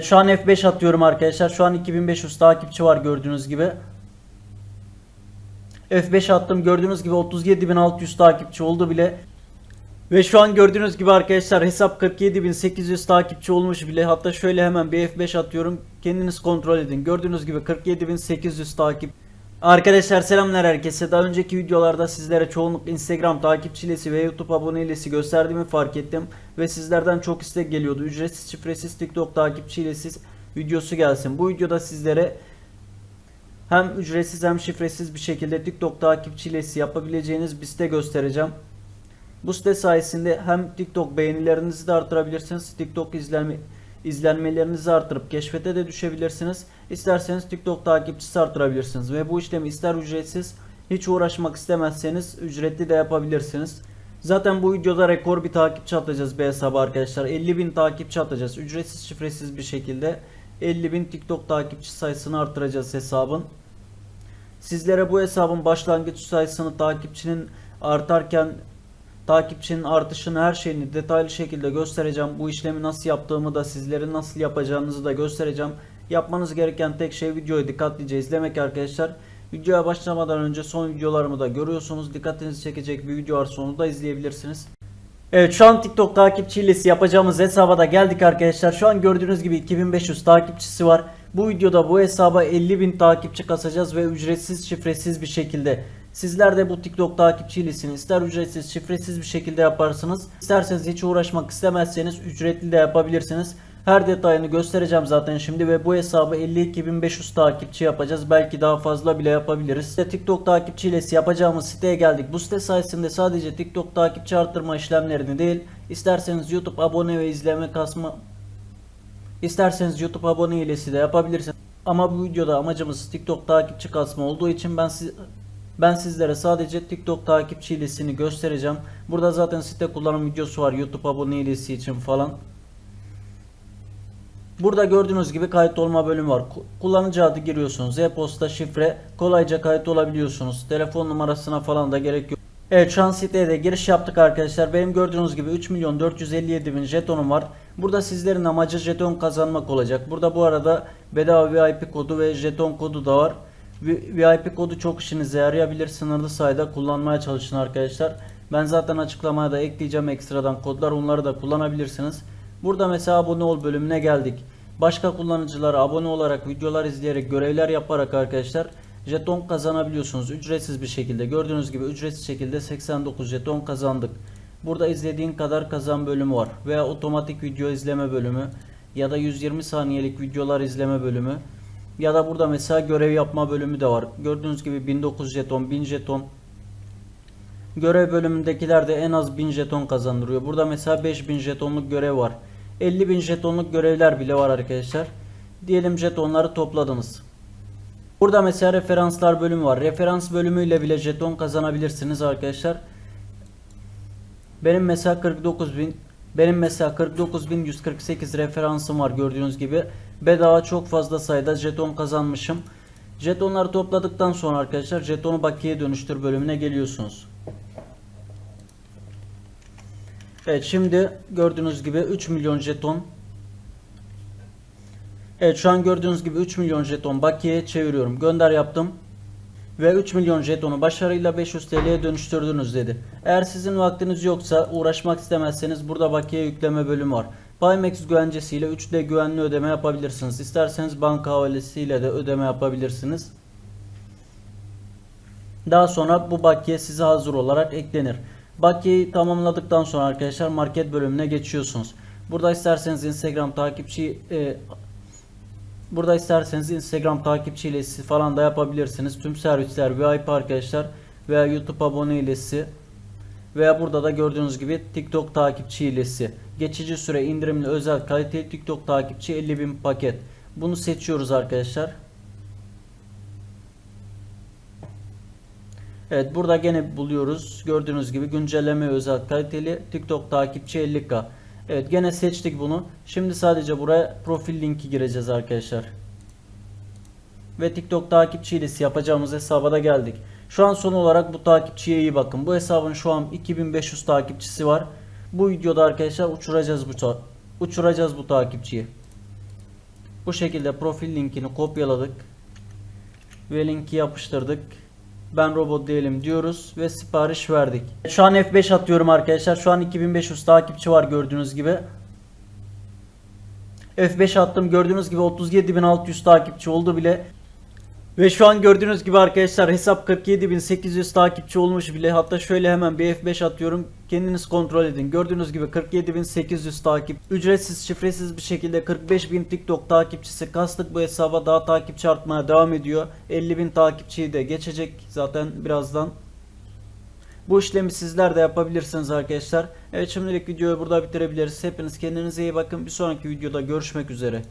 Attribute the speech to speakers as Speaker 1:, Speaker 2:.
Speaker 1: Şu an F5 atıyorum arkadaşlar. Şu an 2500 takipçi var gördüğünüz gibi. F5 attım. Gördüğünüz gibi 37600 takipçi oldu bile. Ve şu an gördüğünüz gibi arkadaşlar hesap 47800 takipçi olmuş bile. Hatta şöyle hemen bir F5 atıyorum. Kendiniz kontrol edin. Gördüğünüz gibi 47800 takip. Arkadaşlar selamlar herkese. Daha önceki videolarda sizlere çoğunluk Instagram takipçilesi ve YouTube abonelisi gösterdiğimi fark ettim. Ve sizlerden çok istek geliyordu. Ücretsiz şifresiz TikTok takipçilesiz videosu gelsin. Bu videoda sizlere hem ücretsiz hem şifresiz bir şekilde TikTok takipçilesi yapabileceğiniz bir site göstereceğim. Bu site sayesinde hem TikTok beğenilerinizi de artırabilirsiniz. TikTok izlenme izlenmelerinizi artırıp keşfete de düşebilirsiniz. İsterseniz TikTok takipçisi artırabilirsiniz ve bu işlemi ister ücretsiz hiç uğraşmak istemezseniz ücretli de yapabilirsiniz. Zaten bu videoda rekor bir takipçi atacağız bir hesaba arkadaşlar. 50.000 takipçi atacağız. Ücretsiz şifresiz bir şekilde 50.000 TikTok takipçi sayısını artıracağız hesabın. Sizlere bu hesabın başlangıç sayısını takipçinin artarken takipçinin artışını her şeyini detaylı şekilde göstereceğim. Bu işlemi nasıl yaptığımı da sizlere nasıl yapacağınızı da göstereceğim. Yapmanız gereken tek şey videoyu dikkatlice izlemek arkadaşlar. Videoya başlamadan önce son videolarımı da görüyorsunuz. Dikkatinizi çekecek bir video var sonu da izleyebilirsiniz. Evet şu an TikTok takipçi yapacağımız hesaba da geldik arkadaşlar. Şu an gördüğünüz gibi 2500 takipçisi var. Bu videoda bu hesaba 50.000 takipçi kasacağız ve ücretsiz şifresiz bir şekilde. Sizler de bu TikTok takipçilisini ister ücretsiz şifresiz bir şekilde yaparsınız. İsterseniz hiç uğraşmak istemezseniz ücretli de yapabilirsiniz. Her detayını göstereceğim zaten şimdi ve bu hesabı 52.500 takipçi yapacağız. Belki daha fazla bile yapabiliriz. İşte TikTok takipçilesi yapacağımız siteye geldik. Bu site sayesinde sadece TikTok takipçi arttırma işlemlerini değil, isterseniz YouTube abone ve izleme kasma İsterseniz YouTube abone hilesi de yapabilirsiniz. Ama bu videoda amacımız TikTok takipçi kasma olduğu için ben siz ben sizlere sadece TikTok takipçi hilesini göstereceğim. Burada zaten site kullanım videosu var YouTube abone hilesi için falan. Burada gördüğünüz gibi kayıt olma bölümü var. Ku- Kullanıcı adı giriyorsunuz. E-posta, şifre kolayca kayıt olabiliyorsunuz. Telefon numarasına falan da gerek yok. Evet şu an siteye de giriş yaptık arkadaşlar. Benim gördüğünüz gibi 3 milyon 457 bin jetonum var. Burada sizlerin amacı jeton kazanmak olacak. Burada bu arada bedava VIP kodu ve jeton kodu da var. Vi- VIP kodu çok işinize yarayabilir. Sınırlı sayıda kullanmaya çalışın arkadaşlar. Ben zaten açıklamaya da ekleyeceğim ekstradan kodlar. Onları da kullanabilirsiniz. Burada mesela abone ol bölümüne geldik. Başka kullanıcılara abone olarak videolar izleyerek görevler yaparak arkadaşlar jeton kazanabiliyorsunuz ücretsiz bir şekilde. Gördüğünüz gibi ücretsiz şekilde 89 jeton kazandık. Burada izlediğin kadar kazan bölümü var veya otomatik video izleme bölümü ya da 120 saniyelik videolar izleme bölümü ya da burada mesela görev yapma bölümü de var. Gördüğünüz gibi 1900 jeton, 1000 jeton Görev bölümündekiler de en az 1000 jeton kazandırıyor. Burada mesela 5000 jetonluk görev var. 50.000 jetonluk görevler bile var arkadaşlar. Diyelim jetonları topladınız. Burada mesela referanslar bölümü var. Referans bölümüyle bile jeton kazanabilirsiniz arkadaşlar. Benim mesela 49.000 benim mesela 49.148 referansım var gördüğünüz gibi. Bedava çok fazla sayıda jeton kazanmışım. Jetonları topladıktan sonra arkadaşlar jetonu bakiye dönüştür bölümüne geliyorsunuz. Evet şimdi gördüğünüz gibi 3 milyon jeton. Evet şu an gördüğünüz gibi 3 milyon jeton bakiyeye çeviriyorum. Gönder yaptım. Ve 3 milyon jetonu başarıyla 500 TL'ye dönüştürdünüz dedi. Eğer sizin vaktiniz yoksa uğraşmak istemezseniz burada bakiye yükleme bölümü var. Pimax güvencesiyle 3D güvenli ödeme yapabilirsiniz. İsterseniz banka havalesiyle de ödeme yapabilirsiniz. Daha sonra bu bakiye size hazır olarak eklenir. Bakiyeyi tamamladıktan sonra arkadaşlar market bölümüne geçiyorsunuz. Burada isterseniz Instagram takipçi e, Burada isterseniz Instagram takipçi hilesi falan da yapabilirsiniz. Tüm servisler VIP arkadaşlar veya YouTube abone hilesi veya burada da gördüğünüz gibi TikTok takipçi hilesi. Geçici süre indirimli özel kaliteli TikTok takipçi 50.000 paket. Bunu seçiyoruz arkadaşlar. Evet burada gene buluyoruz. Gördüğünüz gibi güncelleme özel kaliteli TikTok takipçi 50k. Evet gene seçtik bunu. Şimdi sadece buraya profil linki gireceğiz arkadaşlar. Ve TikTok takipçi hilesi yapacağımız hesaba da geldik. Şu an son olarak bu takipçiye iyi bakın. Bu hesabın şu an 2500 takipçisi var. Bu videoda arkadaşlar uçuracağız bu uçuracağız bu takipçiyi. Bu şekilde profil linkini kopyaladık. Ve linki yapıştırdık. Ben robot değilim diyoruz ve sipariş verdik. Şu an F5 atıyorum arkadaşlar. Şu an 2500 takipçi var gördüğünüz gibi. F5 attım. Gördüğünüz gibi 37.600 takipçi oldu bile. Ve şu an gördüğünüz gibi arkadaşlar hesap 47.800 takipçi olmuş bile. Hatta şöyle hemen bir F5 atıyorum. Kendiniz kontrol edin. Gördüğünüz gibi 47.800 takip. Ücretsiz şifresiz bir şekilde 45.000 TikTok takipçisi kastık bu hesaba. Daha takipçi artmaya devam ediyor. 50.000 takipçiyi de geçecek zaten birazdan. Bu işlemi sizler de yapabilirsiniz arkadaşlar. Evet şimdilik videoyu burada bitirebiliriz. Hepiniz kendinize iyi bakın. Bir sonraki videoda görüşmek üzere.